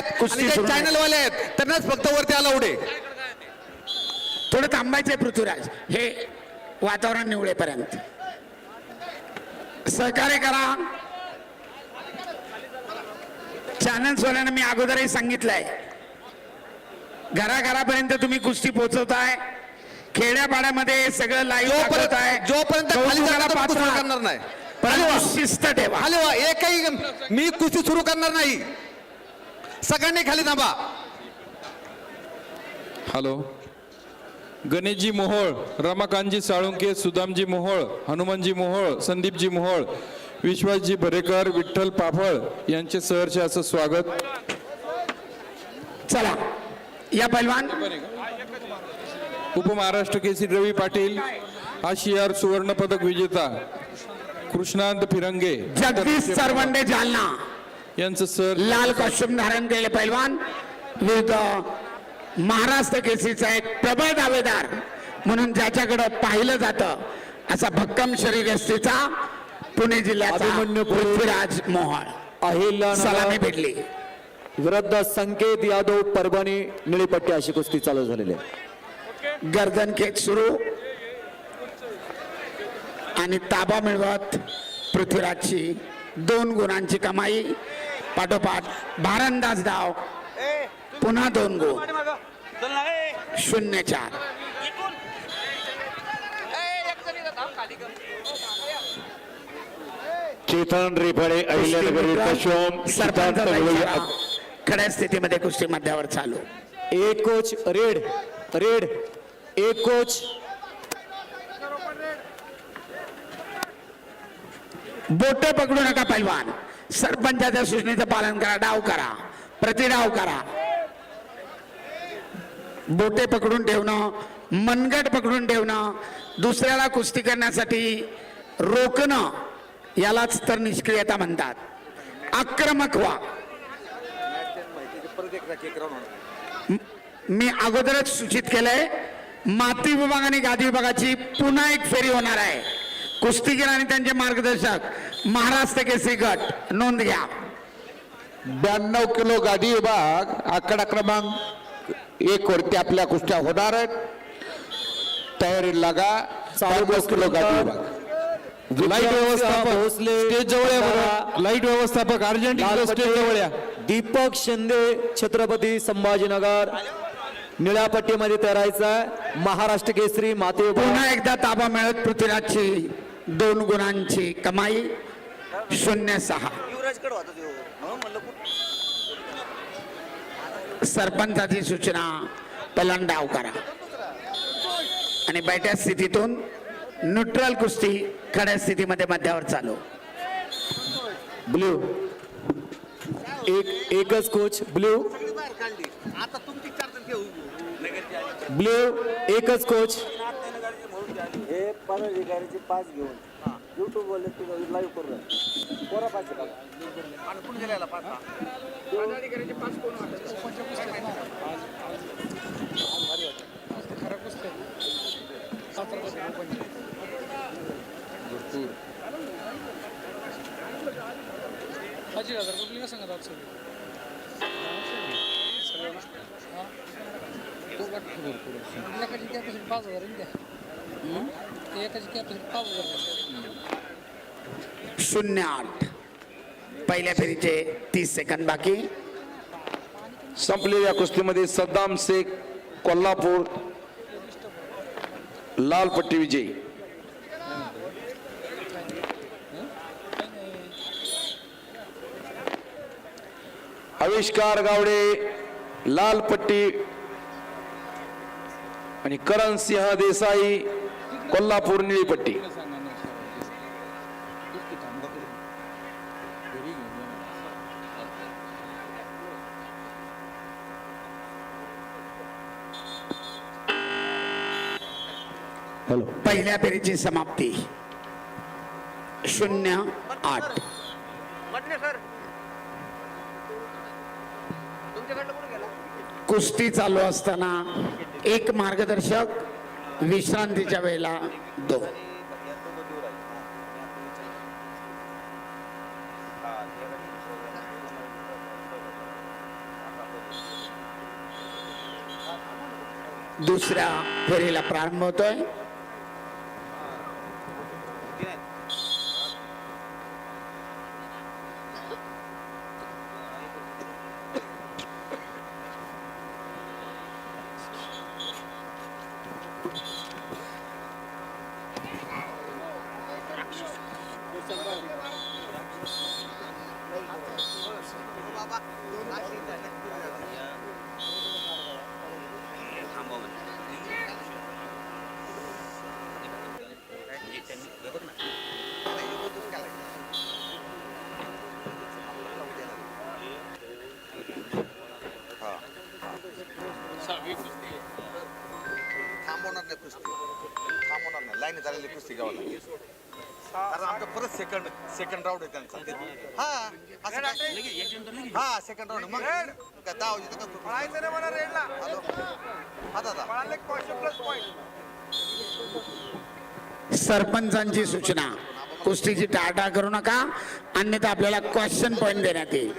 आहेत कुस्ती आणि जे आहे. चॅनलवाले आहेत त्यांनाच फक्त वरती आला उडे. थोडं थांबायचंय पृथ्वीराज. हे वातावरण निवडेपर्यंत. सहकार्य करा. चॅनल्सवाल्यांना मी अगोदरही सांगितलंय. घराघरापर्यंत तुम्ही कुस्ती पोहोचवताय. खेड्यापाड्यामध्ये सगळं लाईव्ह जोपर्यंत दाखवताय. जोपर्यंत खाली करणार नाही. शिस्त ठेवा. एकही मी कुस्ती सुरू करणार नाही. सगळ्यांनी खाली थांबा. हॅलो गणेशजी मोहोळ रमाकांतजी साळुंके सुदामजी मोहोळ हनुमानजी मोहोळ संदीपजी मोहोळ विश्वासजी भरेकर विठ्ठल पाफळ यांचे सहर्ष असं स्वागत. चला. या पैलवान. उपमहाराष्ट्र केसरी रवी पाटील आशियार सुवर्ण पदक विजेता कृष्णांत फिरंगे. जगदीश सरवंडे जालना. यांचं सर लाल कॉस्ट्युम धारण केलेले पैलवान विरुद्ध महाराष्ट्र केसरीचा एक प्रबळ दावेदार म्हणून ज्याच्याकडे पाहिलं जातं असा भक्कम शरीरयष्टीचा पुणे जिल्ह्याचा. पृथ्वीराज मोहोळ. सलामी अहिल्यानगर भेटली. विरुद्ध संकेत यादव परभणी निळीपट्टी अशी कुस्ती चालू झालेली आहे. गर्दन खेच सुरू. आणि ताबा मिळवत पृथ्वीराजची दोन गुणांची कमाई. पाठोपाठ. भारंदाज धाव पुन्हा दोन गुण शून्य चार. चेतन गवळी. खड्या स्थितीमध्ये कुस्ती मध्यावर चालू. एक कोच रेड. रेड. एक कोच. बोट पकडू नका पैलवान. सरपंचाच्या सूचनेचं पालन करा डाव करा प्रतिडाव करा. बोटे पकडून ठेवणं मनगट पकडून ठेवणं दुसऱ्याला कुस्ती करण्यासाठी रोखणं यालाच तर निष्क्रियता म्हणतात. आक्रमक व्हा. मी अगोदरच सूचित केलंय माती विभाग आणि गादी विभागाची पुन्हा एक फेरी होणार आहे. कुस्तीगीर आणि त्यांचे मार्गदर्शक महाराष्ट्र केसरी गट नोंद घ्या. ब्याण्णव किलो गादी विभाग आकडा क्रमांक एक वरती आपल्या कुस्त्या होणार आहेत. तयारी लागा ब्याण्णव किलो गादी विभाग. लाइट व्यवस्थापक भोसले स्टेज जवळ या. लाइट व्यवस्थापक अर्जंट लाल स्टेज जवळ या. पट्टी, दीपक शिंदे छत्रपती संभाजीनगर निळ्या पट्टीमध्ये तयारायचा महाराष्ट्र केसरी माते. पुन्हा एकदा ताबा मिळत पृथ्वीराजची. दोन गुणांची कमाई शून्य सहा. सरपंचाची सूचना पहिल्यांदा डाव करा. आणि बैठ्या स्थितीतून न्यूट्रल कुस्ती खड्या स्थितीमध्ये मध्यावर चालू. ब्ल्यू एक एकच कोच ब्ल्यू ब्ल्यू एकच कोच. हे पदाधिकाऱ्याचे पास घेऊन युट्यूब बोलले तुझं लाईव्ह करू कोरा पाच हजार रुपये सांगा रात एकाची कॅपॅसिटी पाच हजार आहे? ना त्या एकाची कॅपॅसिटी पाच हजार आहे. शून्य आठ. पहिल्या फेरीचे तीस सेकंद बाकी. संपलेल्या कुस्तीमध्ये सद्दाम शेख कोल्हापूर लाल पट्टी आविष्कार गावडे लाल पट्टी आणि करण सिंह देसाई कोल्हापूर निळी पट्टी पहिल्या फेरीची समाप्ती. शून्य आठ. कुस्ती चालू असताना एक मार्गदर्शक विश्रांतीच्या वेळेला दोन दुसऱ्या फेरीला प्रारंभ होतोय. कुस्ती थांबवणार नाही लाईन झालेली कुस्ती घ्यावं लागेल कारण आमचा परत सेकंड सेकंड राऊंड आहे त्यांचा हा असं काय? हा सेकंड राऊंड मग काय दाव येतं का हॅलो हा दादा सरपंचांची सूचना कुस्तीची टाळटाळ करू नका अन्यथा आपल्याला क्वेश्चन पॉईंट देण्यात येईल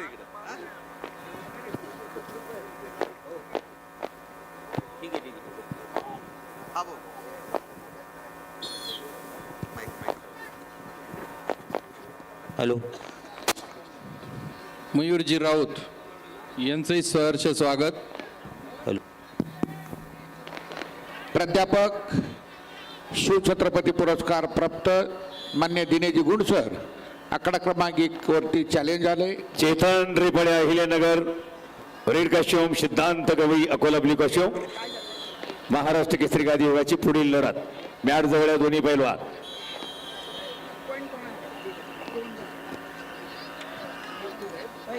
हॅलो. मयूरजी राऊत यांचंही सहर्ष स्वागत. प्राध्यापक शिवछत्रपती पुरस्कार प्राप्त मान्य दिनेजी गुणसर आकडा क्रमांक एक वरती चॅलेंज आले. Chetan रेपड्या Ahilyanagar red costume Siddhant Gavai Akola blue costume Maharashtra Kesari गादी योगाची पुढील लढत. मॅट जवळ दोन्ही पैलवान.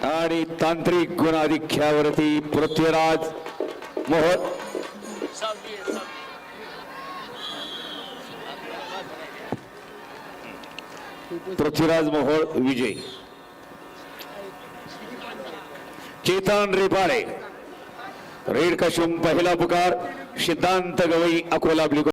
आणि तांत्रिक गुणाधिक्यावरती पृथ्वीराज मोहन. पृथ्वीराज मोहोळ विजय. चेतन रेपाळे रेड कशुम पहिला पुकार सिद्धांत गवई अकोला ब्ल्यू